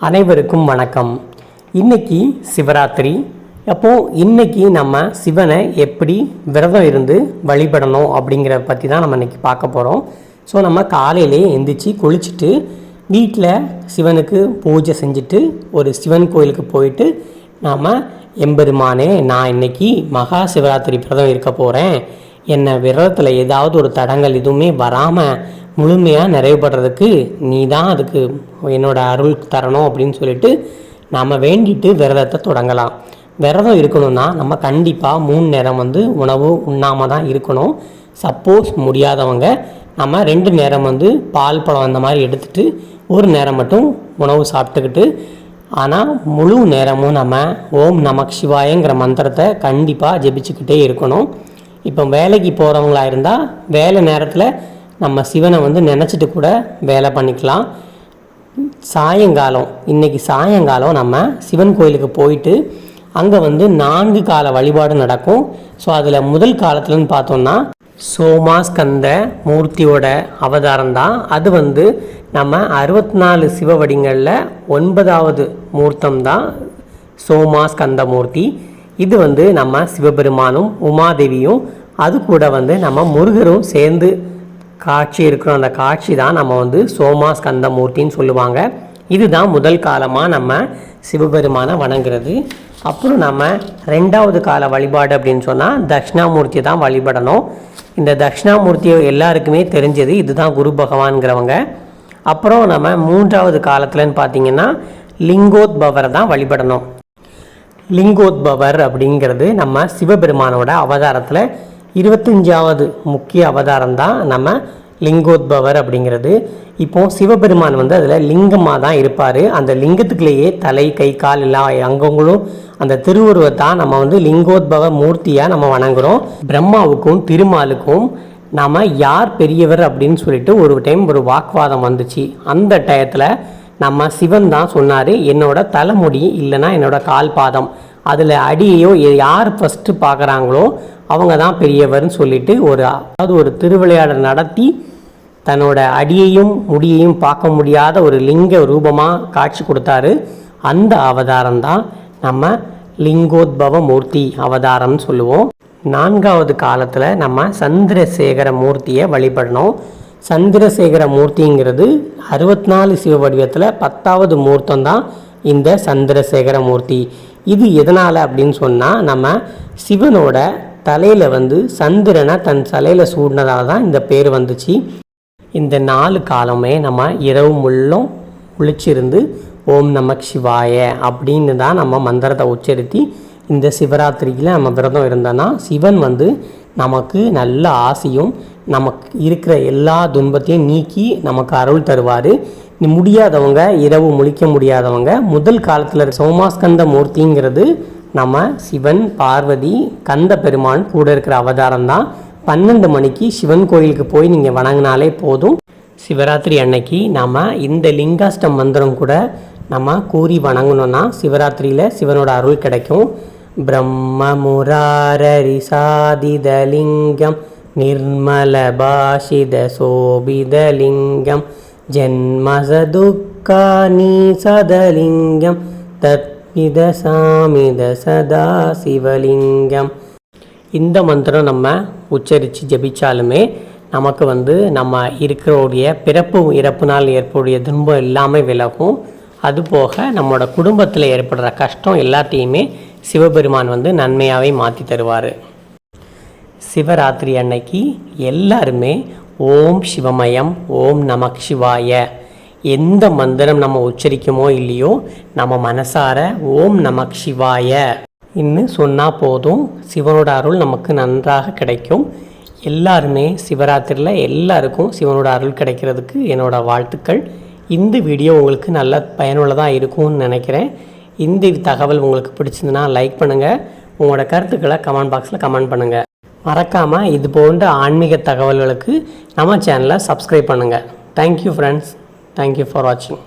அனைவருக்கும் வணக்கம். இன்னைக்கு சிவராத்திரி. அப்போது இன்னைக்கு நம்ம சிவனை எப்படி விரதம் இருந்து வழிபடணும் அப்படிங்கிறத பற்றி தான் நம்ம இன்றைக்கி பார்க்க போகிறோம் ஸோ நம்ம காலையிலே எந்திரிச்சு குளிச்சுட்டு வீட்டில் சிவனுக்கு பூஜை செஞ்சுட்டு ஒரு சிவன் கோயிலுக்கு போயிட்டு நாம் எம்பெருமானே நான் இன்னைக்கு மகா சிவராத்திரி விரதம் இருக்க போகிறேன் என்னை விரதத்தில் ஏதாவது ஒரு தடங்கள் எதுவுமே வராமல் முழுமையாக நிறைவுபடுறதுக்கு நீ தான் அதுக்கு என்னோட அருள் தரணும் அப்படின்னு சொல்லிட்டு நாம் வேண்டிட்டு விரதத்தை தொடங்கலாம். விரதம் இருக்கணும்னா நம்ம கண்டிப்பாக மூணு நேரம் வந்து உணவு உண்ணாமல் தான் இருக்கணும். சப்போஸ் முடியாதவங்க நம்ம ரெண்டு நேரம் வந்து பால் பழம் அந்த மாதிரி எடுத்துட்டு ஒரு நேரம் மட்டும் உணவு சாப்பிட்டுக்கிட்டு ஆனால் முழு நேரமும் நம்ம ஓம் நமக் சிவாயங்கிற மந்திரத்தை கண்டிப்பாக ஜெபிச்சுக்கிட்டே இருக்கணும். இப்போ வேலைக்கு போகிறவங்களா இருந்தால் வேலை நேரத்தில் நம்ம சிவனை வந்து நினச்சிட்டு கூட வேலை பண்ணிக்கலாம். சாயங்காலம் இன்னைக்கு சாயங்காலம் நம்ம சிவன் கோயிலுக்கு போயிட்டு அங்கே வந்து நான்கு கால வழிபாடு நடக்கும். ஸோ அதில் முதல் காலத்துலன்னு பார்த்தோம்னா சோமாஸ்கந்த மூர்த்தியோட அவதாரம் தான். அது வந்து நம்ம அறுபத்தி நாலு சிவவடிங்களில் ஒன்பதாவது மூர்த்தம் தான் சோமாஸ்கந்த மூர்த்தி. இது வந்து நம்ம சிவபெருமானும் உமாதேவியும் அது கூட வந்து நம்ம முருகரும் சேர்ந்து காட்சி இருக்கிற அந்த காட்சி தான் நம்ம வந்து சோமாஸ்கந்த மூர்த்தின்னு சொல்லுவாங்க. இதுதான் முதல் காலமாக நம்ம சிவபெருமானை வணங்குறது. அப்புறம் நம்ம ரெண்டாவது கால வழிபாடு அப்படின்னு சொன்னால் தட்சிணாமூர்த்தி தான் வழிபடணும். இந்த தட்சிணாமூர்த்தியை எல்லாருக்குமே தெரிஞ்சது இதுதான் குரு பகவான்கிறவங்க. அப்புறம் நம்ம மூன்றாவது காலத்துலன்னு பார்த்தீங்கன்னா லிங்கோத்பவரை தான் வழிபடணும். லிங்கோத்பவர் அப்படிங்கிறது நம்ம சிவபெருமானோட அவதாரத்தில் இருபத்தஞ்சாவது முக்கிய அவதாரம் தான் நம்ம லிங்கோத்பவர் அப்படிங்கிறது. இப்போ சிவபெருமான் வந்து அதில் லிங்கமாக தான் இருப்பார். அந்த லிங்கத்துக்குள்ளேயே தலை கை கால் எல்லா அங்கங்களும் அந்த திருவுருவத்தை நம்ம வந்து லிங்கோத்பவ மூர்த்தியாக நம்ம வணங்குகிறோம் பிரம்மாவுக்கும் திருமாலுக்கும் நாம் யார் பெரியவர் அப்படின்னு சொல்லிட்டு ஒரு டைம் ஒரு வாக்குவாதம் வந்துச்சு. அந்த டயத்தில் நம்ம சிவன் தான் சொன்னார் என்னோட தலைமுடி இல்லைன்னா என்னோட கால் பாதம் அதில் அடியையோ யார் ஃபஸ்ட்டு பார்க்குறாங்களோ அவங்க தான் பெரியவர்னு சொல்லிட்டு ஒரு அதாவது ஒரு திருவிளையாடல் நடத்தி தன்னோட அடியையும் முடியையும் பார்க்க முடியாத ஒரு லிங்க ரூபமாக காட்சி கொடுத்தாரு. அந்த அவதாரம் தான் நம்ம லிங்கோத்பவ மூர்த்தி அவதாரம்னு சொல்லுவோம். நான்காவது காலத்தில் நம்ம சந்திரசேகர மூர்த்தியை வழிபடணும். சந்திரசேகர மூர்த்திங்கிறது அறுபத்தி நாலு சிவ வடிவத்தில் பத்தாவது மூர்த்தம் தான் இந்த சந்திரசேகர மூர்த்தி இது எதனால் அப்படின்னு சொன்னால் நம்ம சிவனோட தலையில் வந்து சந்திரனை தன் தலையில் சூடினதாக தான் இந்த பேர் வந்துச்சு. இந்த நாலு காலமே நம்ம இரவு முள்ளும் குளிச்சிருந்து ஓம் நமக் சிவாய அப்படின்னு தான் நம்ம மந்திரத்தை உச்சரித்து இந்த சிவராத்திரியில் நம்ம விரதம் இருந்தோன்னா சிவன் வந்து நமக்கு நல்ல ஆசையும் நமக்கு இருக்கிற எல்லா துன்பத்தையும் நீக்கி நமக்கு அருள் தருவார். முடியாதவங்க இரவு முழிக்க முடியாதவங்க முதல் காலத்தில் சோமாஸ்கந்த மூர்த்திங்கிறது நம்ம சிவன் பார்வதி கந்த பெருமான் கூட இருக்கிற அவதாரம் தான் பன்னெண்டு மணிக்கு சிவன் கோயிலுக்கு போய் நீங்கள் வணங்கினாலே போதும். சிவராத்திரி அன்னைக்கு நாம் இந்த லிங்காஷ்டம் மந்திரம் கூட நம்ம கூறி வணங்கணும்னா சிவராத்திரியில் சிவனோட அருள் கிடைக்கும். பிரம்ம முராரரி சாதிதலிங்கம் நிர்மல சோபிதலிங்கம் தத்விதசாமித சதா சிவலிங்கம் இந்த மந்திரம் நம்ம உச்சரித்து ஜபிச்சாலுமே நமக்கு வந்து நம்ம இருக்கிறோடைய பிறப்பு இறப்புனால் ஏற்படைய துன்பம் எல்லாமே விலகும். அதுபோக நம்மளோட குடும்பத்தில் ஏற்படுற கஷ்டம் எல்லாத்தையுமே சிவபெருமான் வந்து நன்மையாகவே மாற்றி தருவார். சிவராத்திரி அன்னைக்கு எல்லாருமே ஓம் சிவமயம் ஓம் நமக் சிவாய. எந்த மந்திரம் நம்ம உச்சரிக்குமோ இல்லையோ நம்ம மனசார ஓம் நமக் சிவாய. இன்னும் சொன்னால் போதும் சிவனோட அருள் நமக்கு நன்றாக கிடைக்கும். எல்லாருமே சிவராத்திரியில் எல்லாருக்கும் சிவனோட அருள் கிடைக்கிறதுக்கு என்னோட வாழ்த்துக்கள். இந்த வீடியோ உங்களுக்கு நல்ல பயனுள்ளதாக இருக்கும்னு நினைக்கிறேன். இந்த தகவல் உங்களுக்கு பிடிச்சிருந்துன்னா லைக் பண்ணுங்கள் உங்களோட கருத்துக்களை கமெண்ட் பாக்ஸில் கமெண்ட் பண்ணுங்கள் மறக்காமல் இது போன்ற ஆன்மீக தகவல்களுக்கு நம்ம சேனலை சப்ஸ்கிரைப் பண்ணுங்கள் தேங்க்யூ ஃப்ரெண்ட்ஸ் தேங்க்யூ ஃபார் வாட்சிங்